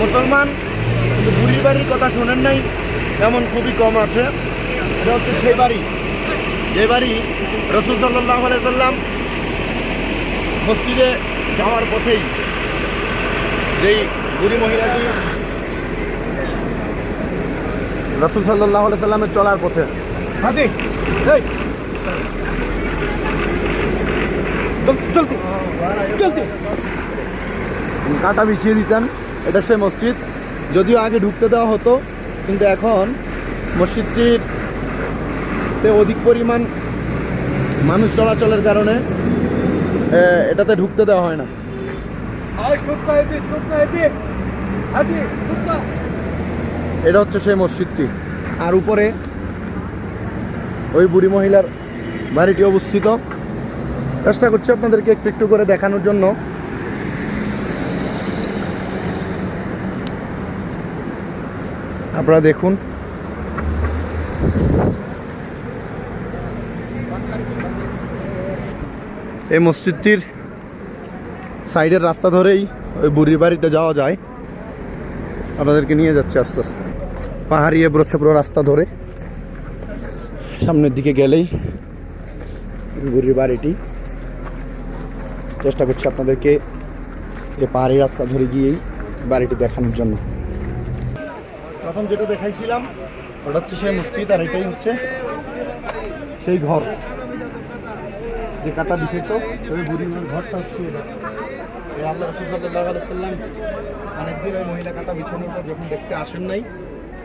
মুসলমান, কিন্তু বুড়ির বাড়ির কথা শোনেন নাই এমন খুবই কম আছে। এটা হচ্ছে সেই বাড়ি। যে বাড়ি রসুল সাল্লাহ সাল্লাম মসজিদে যাওয়ার পথেই যেই বুড়ি মহিলাটি রসুল সাল্লাহ সাল্লামের চলার পথে। এই! চলতে চলতে। কাটা বিছিয়ে দিতেন। এটা সেই মসজিদ। যদিও আগে ঢুকতে দেওয়া হতো কিন্তু এখন মসজিদটির অধিক পরিমাণ মানুষ চলাচলের কারণে এটাতে ঢুকতে দেওয়া হয় না। এটা হচ্ছে সেই মসজিদটি। আর উপরে ওই বুড়ি মহিলার বাড়িটি অবস্থিত। চেষ্টা করছি আপনাদেরকে একটু একটু করে দেখানোর জন্য। আপনারা দেখুন। এই মসজিদটির সাইডের রাস্তা ধরেই ওই বুড়ির বাড়িতে যাওয়া যায়। আপনাদেরকে নিয়ে যাচ্ছে আস্তে আস্তে। পাহাড়ি এবড়ো থেবড়ো রাস্তা ধরে। সামনের দিকে গেলেই বুড়ির বাড়িটি। চেষ্টা করছি আপনাদেরকে এই পাহাড়ি রাস্তা ধরে গিয়েই বাড়িটি দেখানোর জন্য। প্রথম যেটা দেখাইছিলাম, ওটা হচ্ছে সেই মসজিদ আর এটাই হচ্ছে সেই ঘর। যে কাটা বিষয় তো ওই বুড়ির ঘরটা হচ্ছে আল্লাহ রসুল সাল্লাহ সাল্লাম অনেকদিন ওই মহিলা কাটা বিছানোর পর যখন দেখতে আসেন নাই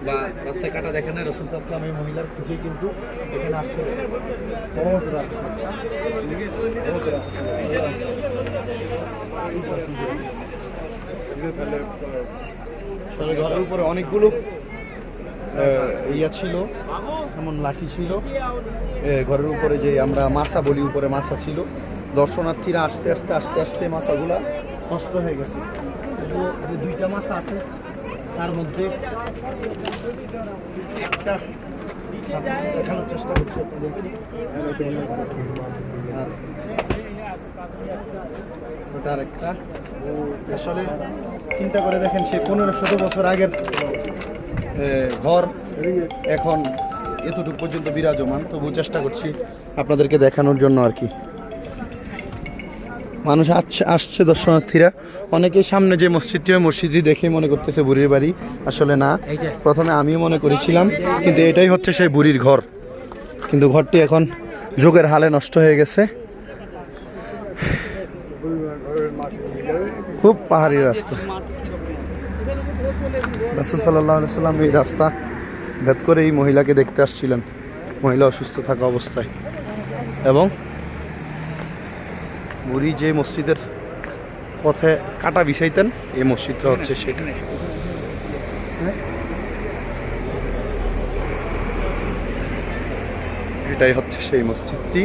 বা রাস্তায় কাটা দেখেন নাই, রসুল সাল্লাম এই মহিলার খুঁজে কিন্তু এখানে আসছে। বহুত তাহলে ঘরের উপরে অনেকগুলো ইয়া ছিল, এমন লাঠি ছিল। ঘরের উপরে যে আমরা মাছা বলি, উপরে মাছা ছিল। দর্শনার্থীরা আস্তে আস্তে আস্তে আস্তে মাছাগুলা নষ্ট হয়ে গেছে। যে দুইটা মাছ আছে, তার মধ্যে একটা দেখানোর চেষ্টা করছি আপনাদেরকে। আর ওটা আসলে চিন্তা করে দেখেন সে পনেরো শত বছর আগের ঘর, এখন এতটুকু পর্যন্ত বিরাজমান। তবু চেষ্টা করছি আপনাদেরকে দেখানোর জন্য আর কি। মানুষ আসছে আসছে দর্শনার্থীরা। অনেকেই সামনে যে মসজিদটি, ওই মসজিদটি দেখে মনে করতেছে বুড়ির বাড়ি। আসলে না। প্রথমে আমিও মনে করেছিলাম, কিন্তু এটাই হচ্ছে সেই বুড়ির ঘর। কিন্তু ঘরটি এখন যুগের হালে নষ্ট হয়ে গেছে। খুব পাহাড়ি রাস্তা। রাসুল সাল্লাহ সাল্লাম এই রাস্তা ভেদ করে এই মহিলাকে দেখতে আসছিলেন। মহিলা অসুস্থ থাকা অবস্থায়। এবং বুড়ি যে মসজিদের পথে কাটা বিছাইতেন, এই মসজিদটা হচ্ছে সেটা। এটাই হচ্ছে সেই মসজিদটি।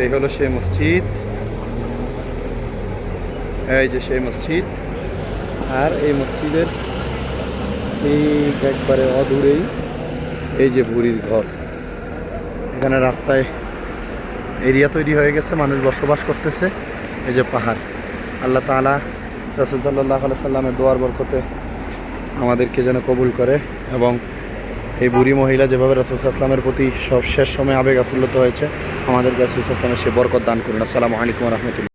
এই হলো সেই মসজিদ। এই যে সেই মসজিদ। আর এই মসজিদের ঠিক একবারে অদূরেই এই যে বুড়ির ঘর। এখানে রাস্তায় এরিয়া তৈরি হয়ে গেছে, মানুষ বসবাস করতেছে। এই যে পাহাড়। আল্লাহ তাআলা রসুল সাল্লাহ সাল্লামের দোয়ার বরকতে আমাদেরকে যেন কবুল করে এবং এই বুড়ি মহিলা যেভাবে রসুল আসলামের প্রতি সব শেষ সময় আবেগ আফুল্লত হয়েছে আমাদের রসুল আসলামের সে বরকত দান করুন। আসসালামু আলাইকুম রহমতুল্লাহ।